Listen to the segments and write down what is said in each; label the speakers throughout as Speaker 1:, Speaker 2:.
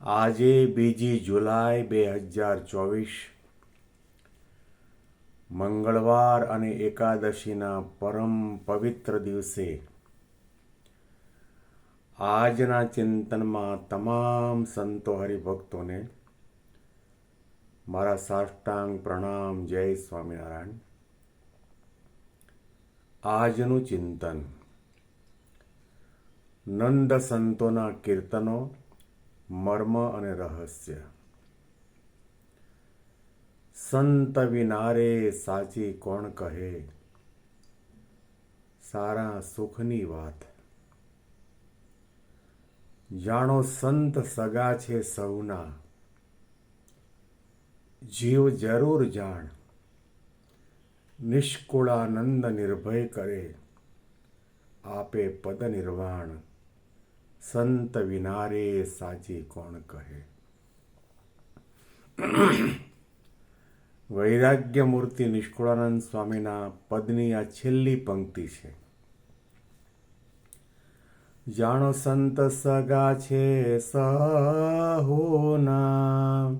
Speaker 1: આજે બીજી જુલાઈ બે હજાર ચોવીસ. મંગળવાર અને એકાદશીના પરમ પવિત્ર દિવસે આજના ચિંતનમાં તમામ સંતો હરિભક્તોને મારા સાષ્ટાંગ પ્રણામ, જય સ્વામિનારાયણ. આજનું ચિંતન નંદ સંતોના કીર્તનો મર્મ અને રહસ્ય. સંત વિનારે સાચી કોણ કહે? સારા સુખની વાત. જાણો સંત સગા છે સૌના. જીવ જરૂર જાણ. નિષ્કુળાનંદ નિર્ભય કરે. આપે પદ નિર્વાણ. સંત વિનારે સાચી કોણ કહે? વૈરાગ્ય મૂર્તિ નિષ્કુળાનંદ સ્વામીના પદની આ છેલ્લી પંક્તિ છે. જાણો સંત સગા છે સહોના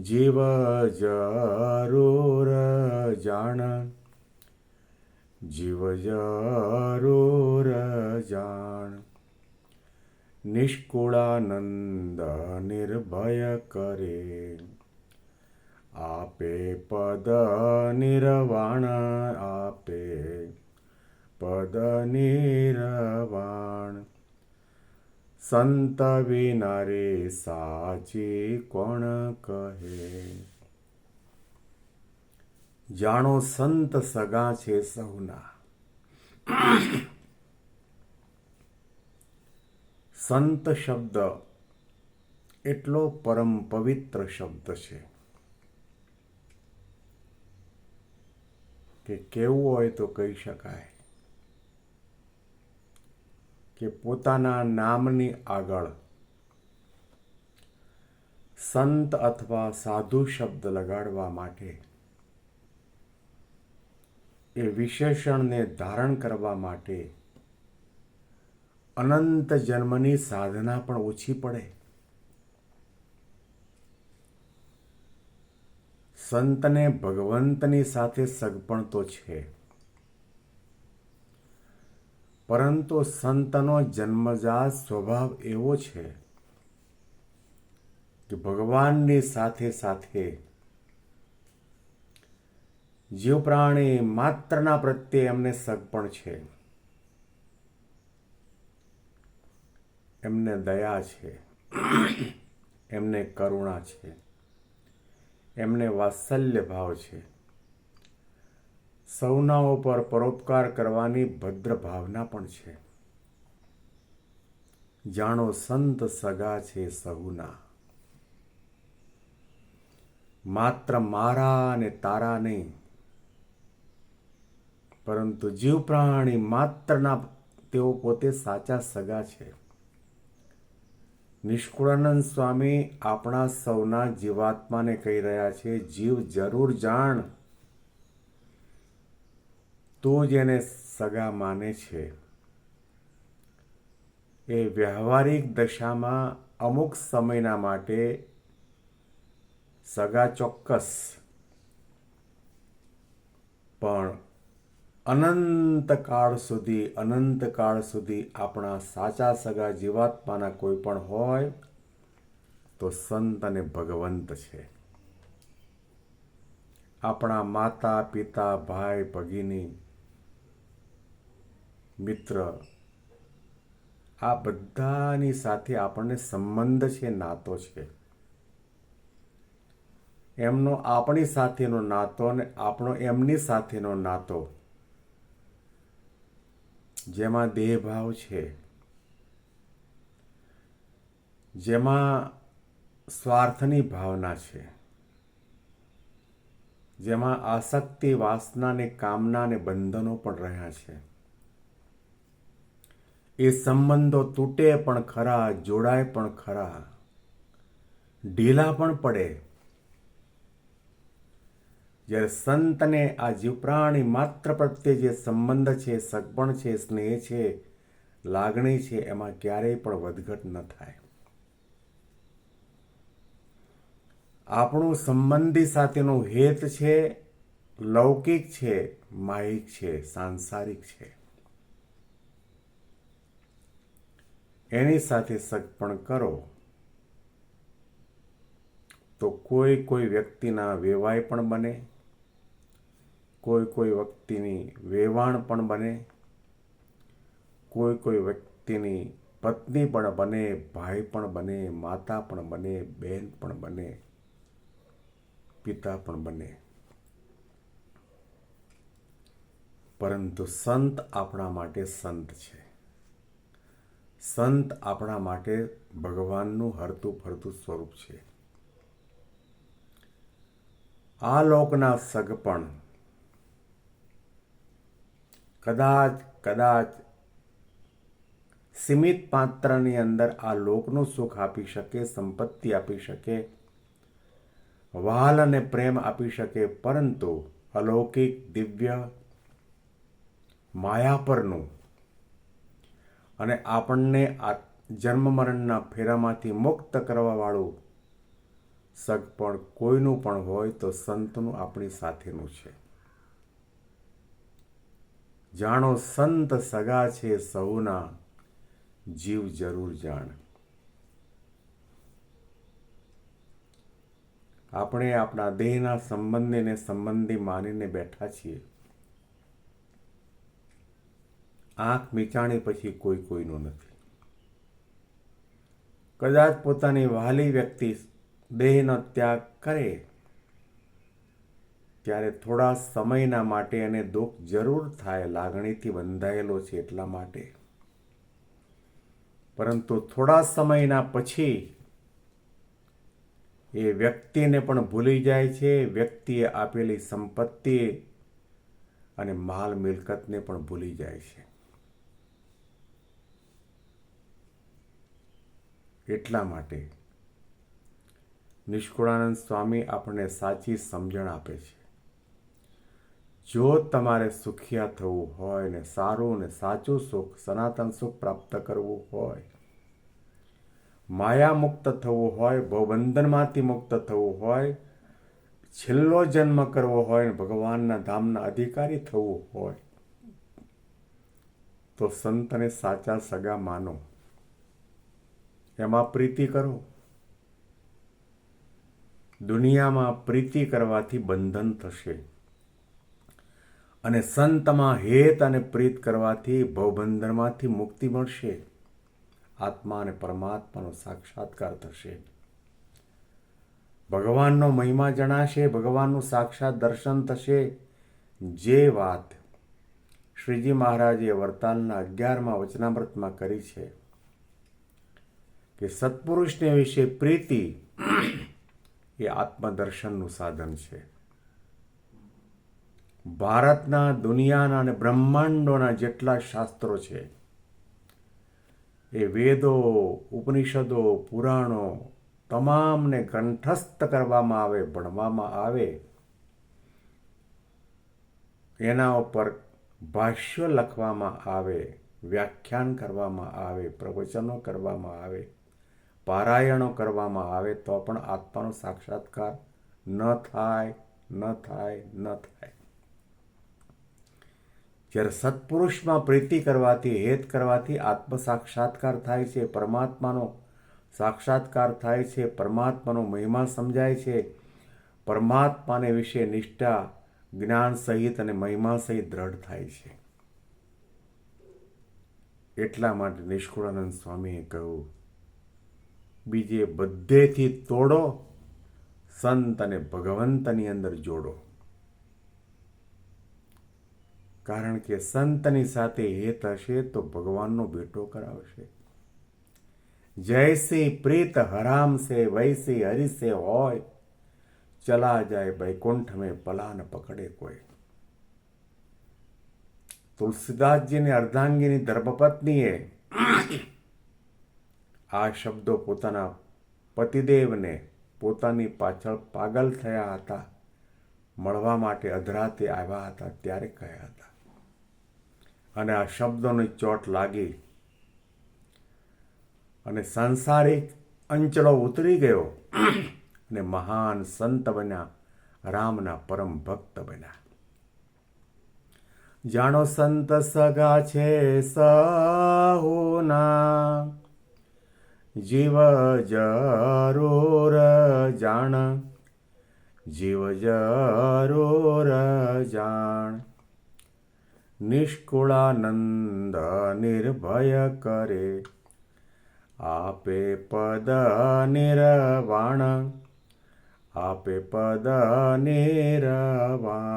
Speaker 1: જીવ જરૂર જાણ. જીવ જરૂર જાણ. નિષ્કુળાનંદ નિર્ભય કરે આપે પદ નિર્વાણ આપે પદ નિર્વાણ સંત વિના રે સાચી કોણ કહે જાણો સંત સગા છે સૌના સંત શબ્દ એટલો પરમ પવિત્ર શબ્દ છે કે કેવું હોય તો કહી શકાય કે પોતાના નામની આગળ સંત અથવા સાધુ શબ્દ લગાડવા માટે એ વિશેષણને ધારણ કરવા માટે અનંત જન્મની સાધના પણ ઓછી પડે. સંતને ભગવંતની સાથે સગપણ તો છે. પરંતુ સંતનો જન્મજાત સ્વભાવ એવો છે કે ભગવાનની સાથે સાથે જીવ પ્રાણી માત્રના પ્રત્યે એમને સગપણ છે. એમને દયા છે, એમને કરુણા છે, એમને વાત્સલ્ય ભાવ છે. સૌના ઉપર પરોપકાર કરવાની ભદ્ર ભાવના પણ છે. જાણો સંત સગા છે સહુના. માત્ર મારા અને તારા નહીં, પરંતુ જીવ પ્રાણી માત્રના તેઓ પોતે સાચા સગા છે. નિષ્કુળાનંદ સ્વામી આપણા સૌના જીવાત્માને કહી રહ્યા છે, જીવ જરૂર જાણ. તું જેને સગા માને છે. એ વ્યવહારિક દશામાં અમુક સમયના માટે સગા ચોક્કસ. પણ અનંત કાળ સુધી અનંત કાળ સુધી આપણા સાચા સગા જીવાત્માના કોઈ પણ હોય તો સંત અને ભગવંત છે. આપણા માતા, પિતા, ભાઈ, ભગીની, મિત્ર, આ બધાની સાથે આપણને સંબંધ છે, નાતો છે. એમનો આપણી સાથેનો નાતો અને આપણો એમની સાથેનો નાતો જેમાં દેહભાવ છે. જેમાં સ્વાર્થની ભાવના છે. જેમાં આસક્તિ, વાસના ને કામના ને બંધનો પણ રહ્યા છે. એ સંબંધો તૂટે પણ ખરા, જોડાય પણ ખરા. ઢીલા પણ પડે જ્યારે સંતને આ જીવપ્રાણી માત્ર પ્રત્યે જે સંબંધ છે, સગપણ છે, સ્નેહ છે, લાગણી છે, એમાં ક્યારેય પણ વધઘટ ન થાય. આપણું સંબંધી સાથેનું હેત છે, લૌકિક છે, માહિક છે, સાંસારિક છે. એની સાથે સગપણ કરો. તો કોઈ કોઈ વ્યક્તિના વેવાય પણ બને કોઈ કોઈ વ્યક્તિની વેવાણ પણ બને, કોઈ કોઈ વ્યક્તિની પત્ની પણ બને, ભાઈ પણ બને, માતા પણ બને બહેન પણ બને, પિતા પણ બને. પરંતુ સંત આપણા માટે સંત છે. સંત આપણા માટે ભગવાનનું હરતું ફરતું સ્વરૂપ છે. આ લોકના સગપણ કદાચ કદાચ સીમિત પાત્રની અંદર આ લોકનું સુખ આપી શકે, સંપત્તિ આપી શકે, વહાલ અને પ્રેમ આપી શકે, પરંતુ અલૌકિક, દિવ્ય માયા પરનું અને આપણને આ જન્મ મરણના ફેરામાંથી મુક્ત કરવાવાળું સગપણ કોઈનું પણ હોય તો સંતનું આપણી સાથેનું છે. જાણો સંત સગા છે સૌના, જીવ જરૂર જાણ. આપણે આપણા દેહના સંબંધીને સંબંધી માનીને બેઠા છીએ. આંખ મીચાણી પછી કોઈ કોઈનું નથી. કદાચ પોતાની વહાલી વ્યક્તિ દેહનો ત્યાગ કરે ત્યારે થોડા સમયના માટે એને દુઃખ જરૂર થાય લાગણીથી બંધાયેલો છે એટલા માટે. પરંતુ થોડા સમયના પછી એ વ્યક્તિને પણ ભૂલી જાય છે. વ્યક્તિએ આપેલી સંપત્તિ અને માલ મિલકતને પણ ભૂલી જાય છે. એટલા માટે નિષ્કુળાનંદ સ્વામી આપણને સાચી સમજણ આપે છે. જો તમારે સુખિયા થવું હોય ને સારું ને સાચું સુખ, સનાતન સુખ પ્રાપ્ત કરવું હોય માયા મુક્ત થવું હોય, ભવબંધનમાંથી મુક્ત થવું હોય, છેલ્લો જન્મ કરવો હોય ને ભગવાનના ધામના અધિકારી થવું હોય, તો સંતને સાચા સગા માનો. એમાં પ્રીતિ કરો. દુનિયામાં પ્રીતિ કરવાથી બંધન થશે. અને સંતમાં હેત અને પ્રીત કરવાથી ભવબંધનમાંથી મુક્તિ મળશે. આત્મા અને પરમાત્માનો સાક્ષાત્કાર થશે. ભગવાનનો મહિમા જણાશે, ભગવાનનું સાક્ષાત દર્શન થશે. જે વાત શ્રીજી મહારાજે વર્તાલના અગિયારમાં વચનામૃતમાં કરી છે કે સત્પુરુષને વિશે પ્રીતિ એ આત્મદર્શનનું સાધન છે. ભારતના, દુનિયાના અને બ્રહ્માંડોના જેટલા શાસ્ત્રો છે, એ વેદો, ઉપનિષદો, પુરાણો તમામને કંઠસ્થ કરવામાં આવે, ભણવામાં આવે, એના ઉપર ભાષ્ય લખવામાં આવે, વ્યાખ્યાન કરવામાં આવે, પ્રવચનો કરવામાં આવે, પારાયણો કરવામાં આવે, તો પણ આત્માનો સાક્ષાત્કાર ન થાય ન થાય ન થાય. જ્યારે સત્પુરુષમાં પ્રીતિ કરવાથી, હેત કરવાથી આત્મ સાક્ષાત્કાર થાય છે, પરમાત્માનો સાક્ષાત્કાર થાય છે, પરમાત્માનો મહિમા સમજાય છે, પરમાત્માને વિશે નિષ્ઠા, જ્ઞાન સહિત અને મહિમા સહિત દ્રઢ થાય છે. એટલા માટે નિષ્કુળાનંદ સ્વામીએ કહ્યું, બીજે બધેથી તોડો, સંત અને ભગવંતની અંદર જોડો. કારણ કે સંતની સાથે હેત હશે તો ભગવાનનો ભેટો કરાવશે. જયસિંહ પ્રીત, હરામ સે વૈસી હરિ સે હોય. ચલા જાય વૈકુંઠ મેં પલાન પકડે કોઈ. તુલસીદાસજીની અર્ધાંગીની ધર્મપત્નીએ આ શબ્દો પોતાના પતિદેવને પોતાની પાછળ પાગલ થયા હતા. મળવા માટે અધરાતે આવ્યા હતા, ત્યારે કહ્યા હતા. અને આ શબ્દોની ચોટ લાગી. અને સાંસારિક અંચળો ઉતરી ગયો. અને મહાન સંત બન્યા, રામના પરમ ભક્ત બન્યા. જાણો સંત સગા છે સહુના. જીવ જરૂર જાણ. જીવ જરૂર જાણ. નિષ્કુળાનંદ નિર્ભય કરે આપે પદ નિરવાણ આપે પદ નિર્વાણ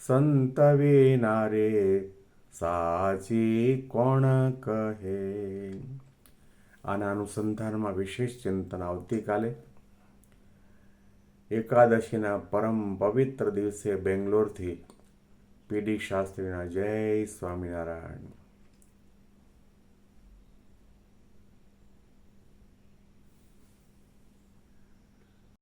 Speaker 1: સંત વિનારે સાચી કોણ કહે આના અનુસંધાનમાં વિશેષ ચિંતન આવતીકાલે એકાદશીના પરમ પવિત્ર દિવસે બેંગ્લોરથી પીડી શાસ્ત્રીના જય સ્વામિનારાયણ.